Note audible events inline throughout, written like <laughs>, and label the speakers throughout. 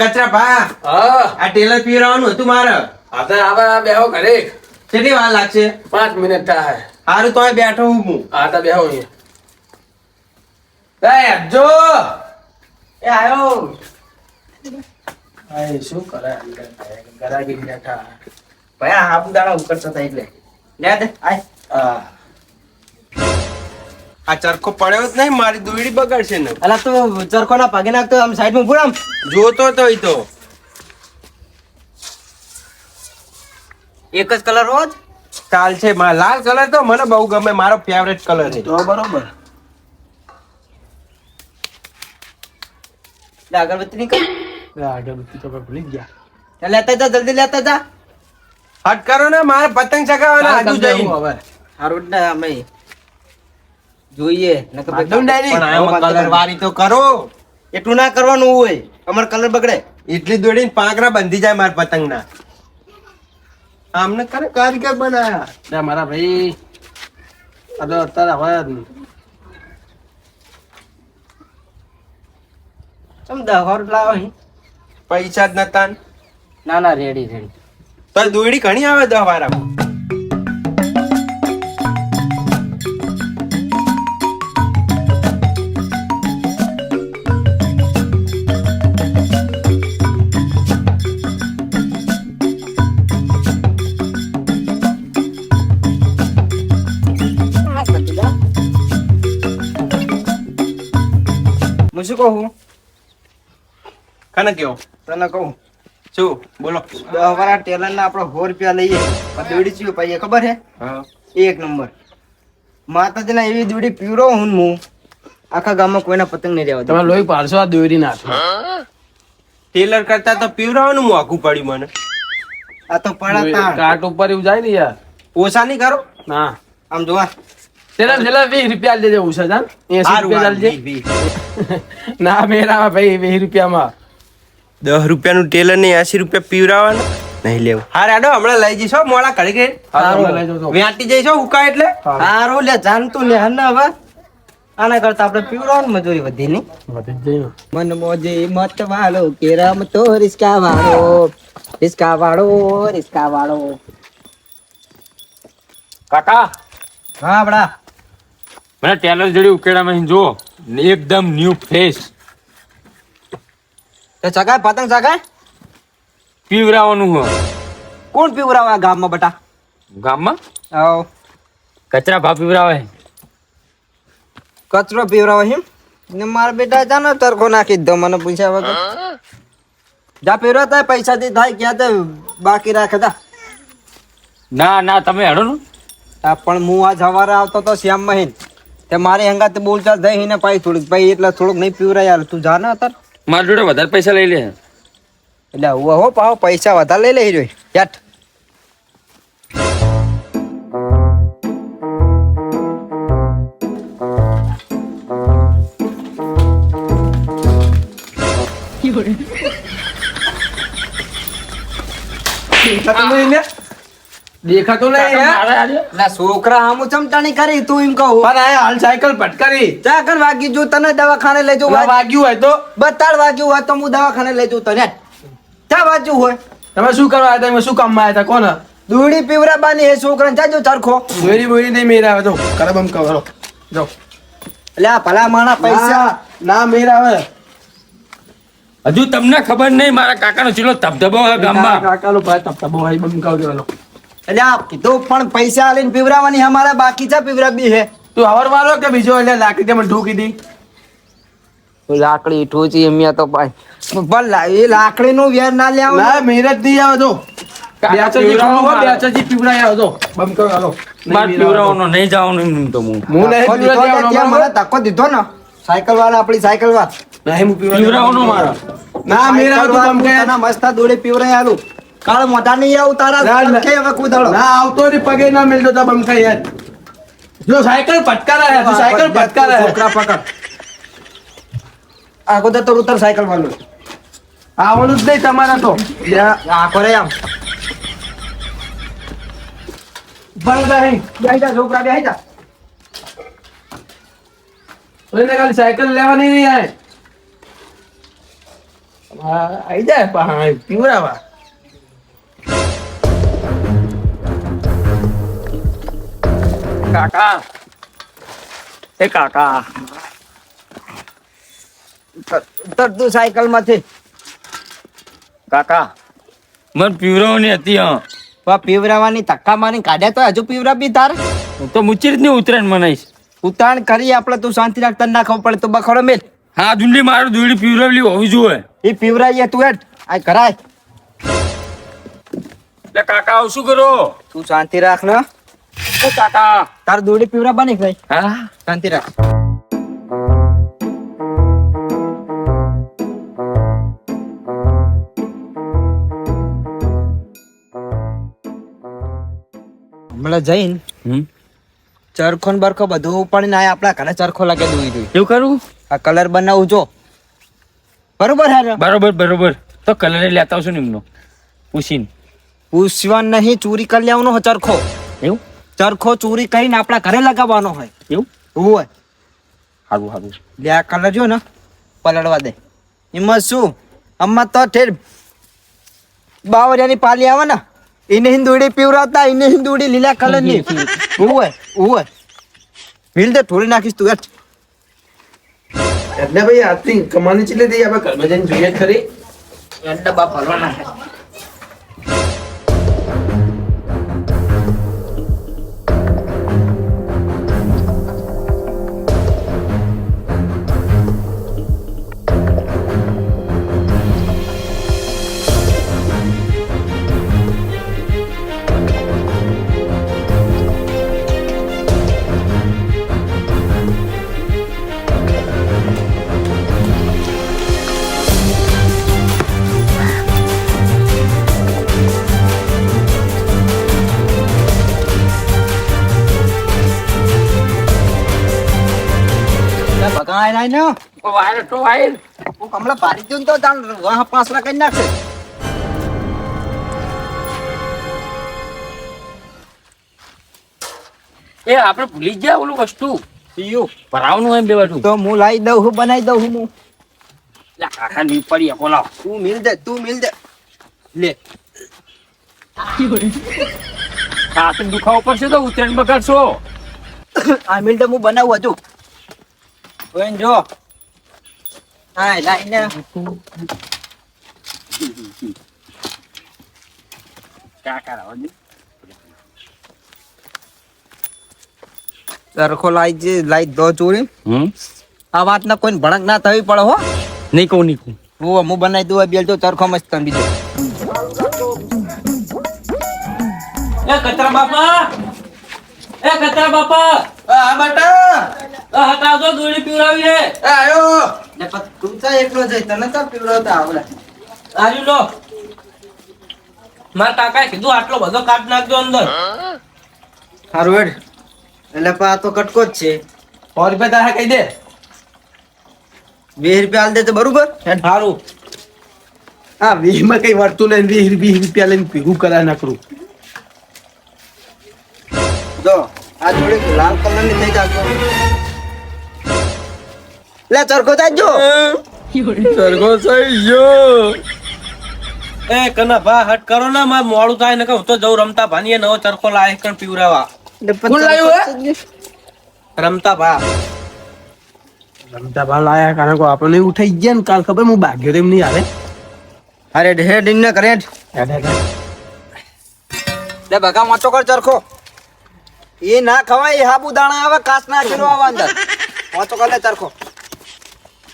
Speaker 1: કચરા ભા આ ટેલર પીવડાવવાનું હતું મારે.
Speaker 2: હા તો આવા બેહો ઘરે.
Speaker 1: કેટલી વાર લાગશે?
Speaker 2: પાંચ મિનિટ થાય.
Speaker 1: હારું તો બેઠો હું હું.
Speaker 2: તો બેહો અહીંયા.
Speaker 1: જો. એ આયો.
Speaker 2: શું કરે ગરાગી બેઠા.
Speaker 1: ભાઈ આ હાફ દાડા ઉકળતા હતા એટલે. લે દે આય. આ ચરખો પડ્યો જ નહીં મારી દોયડી બગાડશે ને.
Speaker 3: અલા તો ચરખો ના પગે નાખતો આમ સાઈડમાં પૂરામ
Speaker 1: જોતો તો ઈ તો.
Speaker 3: એક જ કલર હોત?
Speaker 1: ચાલ છે માં લાલ કલર તો મને બહુ ગમે મારો ફેવરેટ કલર છે.
Speaker 2: તો બરોબર.
Speaker 3: અગરબત્તી નીકળ.
Speaker 2: અગરબત્તી તો ભૂલી ગયા.
Speaker 3: લેતા જા જલ્દી લેતા જા.
Speaker 1: હટ કરો ને મારે પતંગ ચગાવવાના આજુ જઈ
Speaker 2: હવે?
Speaker 3: હારું ને અમે જોઈએ
Speaker 1: કલર વાળી તો કરો.
Speaker 3: એટલું ના કરવાનું હોય અમાર કલર બગડે.
Speaker 1: એટલી દોડીને પાંકરા બંધી જાય મારા પતંગના. આમને કરે કારીગર બનાયા.
Speaker 2: લે મારા ભાઈ. અત્યારે તો અત્યારે હવે
Speaker 3: તમ દહોર લાવો
Speaker 1: પૈસા જ નતા ના.
Speaker 3: ના રેડી રેડી
Speaker 1: તો દોડી ઘણી આવે દહ
Speaker 3: હું શું કહું?
Speaker 1: કને કેવો
Speaker 3: તને કહું?
Speaker 1: શું? બોલો.
Speaker 3: વાળા ટેલર ના આપણે સો રૂપિયા લઈએ. દોડી ચીવી પાઈએ ખબર હે. એક નંબર. માતાજીના એવી દોડી પીવરો હું હું. આખા ગામમાં કોઈના પતંગ નહીં રહેવા.
Speaker 2: તમે લોહી પાડશો આ દોરી નાખો
Speaker 1: ટેલર કરતા તો પીવરાવાનું આખું પડ્યું મને.
Speaker 3: આ તો પડા
Speaker 2: કાટ ઉપર એવું જાય ને યાર.
Speaker 1: ઓછા નહીં કરો.
Speaker 2: ના.
Speaker 3: આમ જોવા.
Speaker 2: તેના છેલ્લા વીસ રૂપિયા દેજે ઉષા જાન એસી રૂપિયા
Speaker 1: વી.
Speaker 2: ના મેરા ભાઈ વીસ રૂપિયામાં
Speaker 1: દસ રૂપિયાનું ટેલર ને એસી રૂપિયા પીવરાવાનું નહીં લેવું હા રાડો હમણાં લઈ જઈશો મોડા કરી ગઈ. વ્યાંટી જઈશો ઉકા એટલે
Speaker 3: હારું લે જાણતું ને હને હવે આના કરતા આપણે પીવડાવવાનું મજૂરી વધી ની
Speaker 2: વધી જ જાય ને.
Speaker 3: મન મોજે મત વાળો કે રમતો રિસ્કા વાળો રિસ્કા વાળો રિસ્કા વાળો
Speaker 4: કાકા
Speaker 3: હા બડા
Speaker 4: મને ટેલર જોડી ઉકેડામાં જો ને એકદમ ન્યુ ફ્રેશ
Speaker 3: તે ચગાય પતંગ ચગાય.
Speaker 4: પીવરાવાનું હો.
Speaker 3: કોણ પીવરાવે ગામમાં બટા?
Speaker 4: ગામમાં?
Speaker 3: આવ.
Speaker 4: કચરા ભા પીવરાવે.
Speaker 3: કચરો પીવરાવે એમ ને મારા બેટા જાનો તરખો નાખી દો મને પૂછ્યા વગર. જા પીવડાતા પૈસા થી થાય ક્યાં તો બાકી રાખે તા
Speaker 4: ના ના તમે હડો ને.
Speaker 3: પણ હું આજ સવારે આવતો તો શ્યામ મહીન. તે મારી હંગાતે બોલચાલ થઈ ને પાઈ થોડીક. ભાઈ એટલા થોડુંક નહીં પીવરાય યાર. તું જા ને અત્યારે
Speaker 4: મારા જોડે વધારે પૈસા લઈ લે.
Speaker 3: એટલે હું હો પાવ પૈસા વધારે લઈ લઈ જોઈ. યાટ <laughs>
Speaker 2: દેખાતો નહીં
Speaker 3: ના છોકરા આમું ચમટાણી કરી તું એમ કહું.
Speaker 2: પણ આ હાલ સાયકલ પટકારી.
Speaker 3: ચા કર વાગી જો તને દવાખાને લઈ
Speaker 2: પેલા વાગ્યું હોય તો.
Speaker 3: બતાડ વાગ્યું હોય તો હું દવાખાને લઈ જઉં તને. ચા વાગ્યું હોય.
Speaker 2: તમે શું કરવા આવ્યા તમે એમાં શું કામમાં આવ્યા હતા? કોણ?
Speaker 3: દૂડી પીવરાબાની હે છોકરાને. જાજો ચરખો.
Speaker 2: દોરી બોરી નહીં મેરા આવે. તો કરબમ કરો. જો.
Speaker 3: એટલે આ ભલા માણા પૈસા.
Speaker 2: ના મેરા આવે.
Speaker 4: હજુ તમને ખબર નહીં મારા કાકાનો ચીલો ધબધબો હોય ગામમાં.
Speaker 2: કાકાનો ભાઈ ધબધબો હોય બમ કાવ
Speaker 3: આ કીધું પણ પૈસા આલીને પીવરાવાની અમારે બાકી છે પીવરાવી હે
Speaker 2: તું હવર વાળો કે બીજો એટલે લાકડી તમે ઢૂકી દી?
Speaker 3: લાકડી ઠોચી એમિયા તો ભાઈ પણ એ લાકડી નું વેર ના લેવા
Speaker 2: ના મેરજ નહીં આવે તો. બેચરજી ખાવું બેચરજી પીવડાય આવે બમ કરો હાલો.
Speaker 4: માર પીવરાવાનો નહીં જવાનું એમ તો હું.
Speaker 2: હું નહીં પીવડાવવાનો
Speaker 3: મને ધક્કો દીધો ને. સાયકલ વાળા આપણી સાયકલ વાળા.
Speaker 2: નહીં હું
Speaker 4: પીવરાવાનો મારો.
Speaker 2: ના મેરા તો બમ
Speaker 3: તને મસ્ત દોડે પીવરાય આલું. કાળ મોઢા નહીં આવું તારા. કે હવે કુદાળો
Speaker 2: ના આવતો ને પગે ના મિલતો તો બમ ખાઈ યાર. જો સાયકલ પટકારા હે તું સાયકલ પટકારા હે
Speaker 3: છોકરા પકડ. આગો તો ઉતર સાયકલ વાળું
Speaker 2: આવવાનું જ નહીં તમારા તો.
Speaker 3: આખો રે આમ.
Speaker 2: બંધ નહીં
Speaker 3: બેહી જા છોકરા બેહી જા.
Speaker 2: ખાલી સાયકલ લેવાની નહીં આય. હા આઈ જાય પણ
Speaker 4: કાકા. એ કાકા.
Speaker 3: તરતું સાયકલમાંથી
Speaker 4: કાકા મને પીવરાવાની હતી હા.
Speaker 3: પીવરાવાની ધક્કા મારી કાઢ્યા તો હજુ પીવરા બી તાર?
Speaker 4: હું તો મુચી રીતની ઉતરાયણ મનાઈશ
Speaker 3: ઉતાણ કરી આપણે તું શાંતિ રાખ તને ના ખબર પડે તો બખડો મેલ.
Speaker 4: હા દુંડી મારું દુંડી પીવરાવલી હોવી જોઈએ.
Speaker 3: એ પીવરાઈએ તું હેઠ આ કરાય.
Speaker 4: કાકા આવું શું કરો?
Speaker 3: તું શાંતિ રાખ ને.
Speaker 4: એ કાકા.
Speaker 3: તાર દોડી પીવરા બની ગઈ.
Speaker 4: હા?
Speaker 3: શાંતિ રાખ. હમણાં જઈને
Speaker 4: હમ?
Speaker 3: ચરખો ને બરખો બધું ઉપાડીને આયા આપણા ઘરે ચરખો લાગે દોઈ દોઈ.
Speaker 4: એવું કરું?
Speaker 3: આ કલર બનાવું જો. બરોબર હે
Speaker 4: બરોબર બરોબર. તો કલર લેતા આવશું ને એમનો. પૂછીને.
Speaker 3: પૂછવા નહીં ચોરી કરી લેવાનો ચરખો.
Speaker 4: એવું?
Speaker 3: ચરખો ચોરી કરીને આપણા ઘરે લગાવવાનો હોય.
Speaker 4: એવું?
Speaker 3: હોય.
Speaker 4: સારું સારું
Speaker 3: બે આ કલર જો ને પલળવા દે. એમાં શું? આમાં તો ઠેર બાવરિયાની પાલી આવે ને એને હિંદુડી પીવરાતા એને હિંદુડી લીલા કલરની ઉવે ઉવે મિલ દે થોડી નાખીશ તું
Speaker 2: એટલે ભાઈ આજથી કમાની ચીલે દઈએ આપણે ઘરમાં જઈને જોઈએ ખરી.
Speaker 3: ડબ્બા ભરવાના છે ભગાય ને
Speaker 4: વાયર તો વાયર
Speaker 3: હું કમલા પાડી દઉં તો તાણ વાહ પાસરા કરી નાખે.
Speaker 4: એ આપણે ભૂલી ગયા ઓલું વસ્તુ.
Speaker 3: પીયું
Speaker 4: ભરાવનું એમ બેવાટું
Speaker 3: તો હું લાવી દઉં હું બનાવી દઉં હું.
Speaker 4: એટલે કાકા ની પડી બોલાવ.
Speaker 3: તું મિલ દે તું મિલ દે. લે.
Speaker 4: હાથ દુખાવો પડશે તો ઉતરણ બગાડશો.
Speaker 3: આ મિલ દે હું બનાવું હજુ. હા લાઈને
Speaker 4: કાકા રાવા દે.
Speaker 3: સરખો લાઈ જે લાઈ દો ચોરી
Speaker 4: હમ
Speaker 3: આ વાત ના કોઈ ભણક ના થવી પડે હો
Speaker 4: નહીં કહું નહીં કહું
Speaker 3: હું હું બનાવી દઉં બેલ તો ચરખો મસ્ત તમે બીજો
Speaker 1: એ કચરા બાપા એ કચરા બાપા
Speaker 2: હા બેટા
Speaker 1: આ હટાવ દો દોડી પીવડાવી હે.
Speaker 2: આયો.
Speaker 3: ને પછી તું તો એકલો જઈ તને તો પીવડાવતા આવડે
Speaker 1: આર્યું લો. મારા કાકાએ કીધું આટલો બધો કાઢ નાખજો અંદર.
Speaker 3: સારું હેડ. એટલે પા આ તો કટકો જ છે.
Speaker 2: સો રૂપિયા તારે કહી દે.
Speaker 3: વીસ રૂપિયા હાલ દે તો બરોબર?
Speaker 1: સારું
Speaker 2: હા વીસમાં કઈ વર્તું નહીં વીસ વીસ રૂપિયા લઈને ભેગું કરાય નાખરું
Speaker 3: જો આ જોડે લાલ કલરની થઈ જાતો લે ચરખો જાજો
Speaker 4: ચરખો થઈ ગયો.
Speaker 1: એ કના ભા હટ કરો ના માર મોડું થાય ને હું તો જઉં રમતા ભાનીએ નવો ચરખો લાય કણ પીવરાવા.
Speaker 3: કોણ
Speaker 2: લાવ્યું
Speaker 1: રમતા ભા.
Speaker 2: રમતા ભા લાયા કારણ કે આપણને ઉઠાઈ ગયા ને કાલ ખબર હું ભાગ્યો તેમ નહીં આવે.
Speaker 3: અરે હેડ ઇન કરે લે બગા મોટો કર ચરખો. એ ના ખવાય એ હાબુ દાણા આવે કાસ નાખેલો આવે અંદર. મોટો કર લે ચરખો.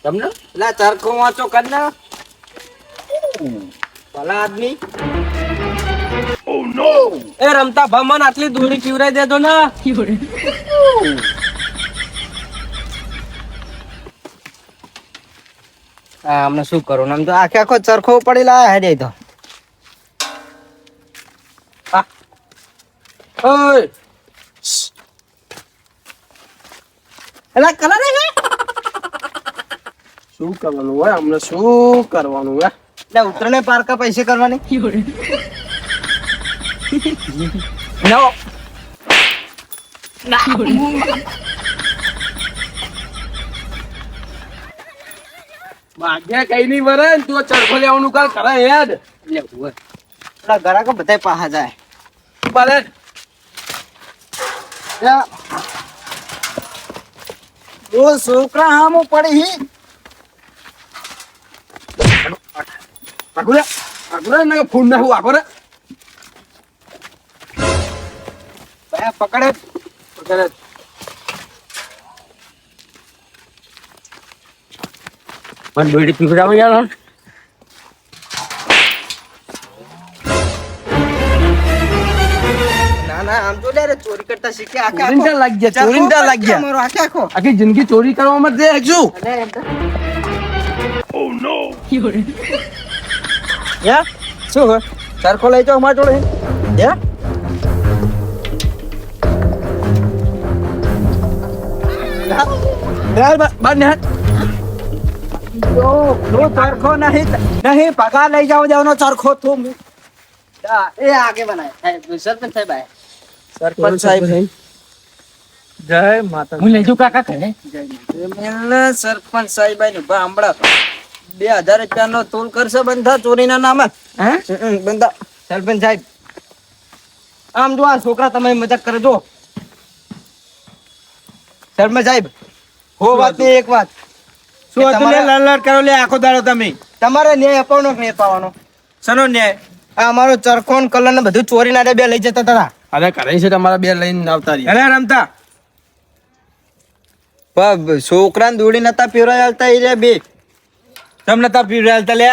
Speaker 4: તમને?
Speaker 3: લે ચરખો વાંચો કર ને ભલા આદમી.
Speaker 1: એ રમતા ભમન આટલી દોડી પીવરાઈ દેજો ને.
Speaker 3: અમને શું કરું? આમ તો આખે આખો ચરખો પડી લાયા હેડે તો. ઓય. એલા કલા ને
Speaker 2: શું કરવાનું હોય? અમને શું કરવાનું હોય?
Speaker 3: એટલે ઉતરને પારકા પૈસે કરવાની. નો
Speaker 5: ભાગ્યા કઈ નહીં વરે તું ચરખો લેવાનું કાલ કરે હેડ
Speaker 3: પેલા ઘરાકો બધા પાહા જાય.
Speaker 5: ભલે.
Speaker 3: ઓ છોકરા હામું પડી. હી
Speaker 5: 아구라 내가 ને ફૂલ 야 આગુરે
Speaker 3: ભાઈ પકડે
Speaker 5: પકડે.
Speaker 4: મને બેડી પીવડાવો યાર
Speaker 3: ના ના આમ તો લે ચોરી કરતા શીખ્યા આખે
Speaker 5: ચોરીને
Speaker 3: આખો.
Speaker 5: લાગ ગયા, ચોરીને
Speaker 3: ચાકુ
Speaker 5: લાગ ગયા.
Speaker 3: મારો આખે આખો
Speaker 5: આખી જિંદગી ચોરી કરવામાં જ દે શું
Speaker 3: અલે શું હે? ચરખો લઈ જાઓ અમારા જોડે. યા
Speaker 5: બાર ને હાથ.
Speaker 3: નો નો ચરખો નહીં નહીં પગાર લઈ જાવ દેવાનો ચરખો તું. એ આગે બનાય. સરપંચ સાહેબ આય. સરપંચ સાહેબ.
Speaker 5: જય માતા
Speaker 4: હું લઈ જાઉં કાકા
Speaker 3: સરપંચ સાહેબ આઈને ઊભા હમણાં બે હજાર રૂપિયા નો તોલ કરશે બંધા ચોરીના નામે? બંધા. સરપંચ સાહેબ આમ જો આ છોકરા તમે મજાક કરે જો. સરપંચ સાહેબ હો વાતની એક વાત.
Speaker 5: શું હતું? લે કરો લે આખો દાડો તમે.
Speaker 3: તમારે ન્યાય અપાવવાનો કે અપાવવાનો?
Speaker 5: સનો ન્યાય?
Speaker 3: આ અમારો ચરખોન કલર ને બધું ચોરી ના બે લઈ જતા હતા.
Speaker 5: અરે કરે છે તમારા બે લઈને આવતા અરે રમતા.
Speaker 3: છોકરા દોડી નતા પીવરાય આવતા એ બે.
Speaker 5: તમને તા પીવડાલતા લે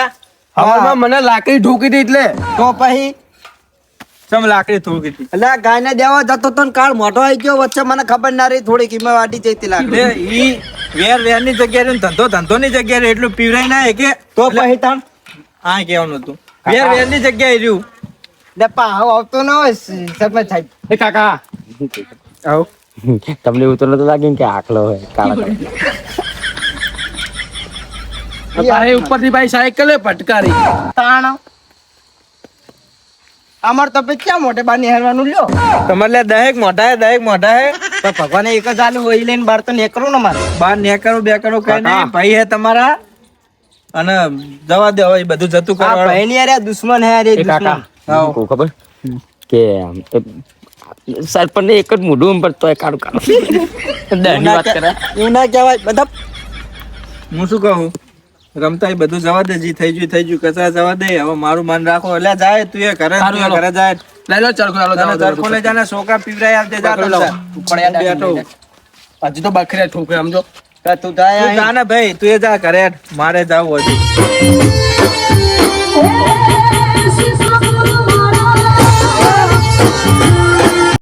Speaker 5: હવામાં મને લાકડી ઠોકી હતી એટલે.
Speaker 3: તો પછી?
Speaker 5: સમ લાકડી ઠોકી હતી
Speaker 3: એટલે ગાયને દેવા જતો તો કાળ મોટો આવી ગયો વચ્ચે મને ખબર ના રહી થોડી કિંમત વાટી જતી લાગે
Speaker 5: એટલે ઈ વેર વેરની જગ્યાએ ધંધો ધંધો ની જગ્યાએ એટલું પીવરાય ના કે?
Speaker 3: તો પછી તાણ?
Speaker 5: આ કેવાનું હતું. વેર વેરની જગ્યાએ રહ્યું.
Speaker 3: લે પાહો આવતો ન હોય સરપંચ સાહેબ.
Speaker 4: એ કાકા.
Speaker 5: આવ.
Speaker 4: તમને એવું તો નતું લાગે કે આખલો હોય કાળા. <laughs>
Speaker 5: ભાઈ ઉપરથી ભાઈ સાયકલ પટકારી
Speaker 3: તાણ. અમાર તો પછી ક્યાં મોટે બાર નિહાળવાનું લ્યો?
Speaker 5: તમારે લે દહેક મોઢા હે દહેક મોઢા હે
Speaker 3: તો ભગવાને એક જ આલુ હોય લઈને બાર તો નીકળું ને મારે
Speaker 5: બાર નેકરો બેકરો કઈ નહીં. ભાઈ હે તમારા. અને જવા દે હવે બધું જતું
Speaker 3: આ
Speaker 5: કરવા
Speaker 3: ભાઈ ની અરે દુશ્મન હે
Speaker 4: કાકા.
Speaker 3: દુશ્મન.
Speaker 4: ખબર? કે સરપંચ એક જ મોઢું પર તો કાઢું કાઢું <laughs> દહેની વાત કરે
Speaker 3: એવું ના કહેવાય. બધા
Speaker 5: હું શું કહું? રમતા બધું જવા દે જી થઈ ગયું થઈ ગયું કચરા જવા દે હવે મારું માન રાખો. એટલે જાય તું એ ઘરે ઘરે જાય.
Speaker 2: લઈ લો ચરખો
Speaker 5: તને ચરખો લઈ જાને છોકરા પીવરાય આવજે જા. તમતાર. બેઠો.
Speaker 2: હજી તો બકરે ઠોકે સમજો
Speaker 3: તું જાય
Speaker 5: ને ભાઈ તું એ જા ઘરે. મારે જાવું હતું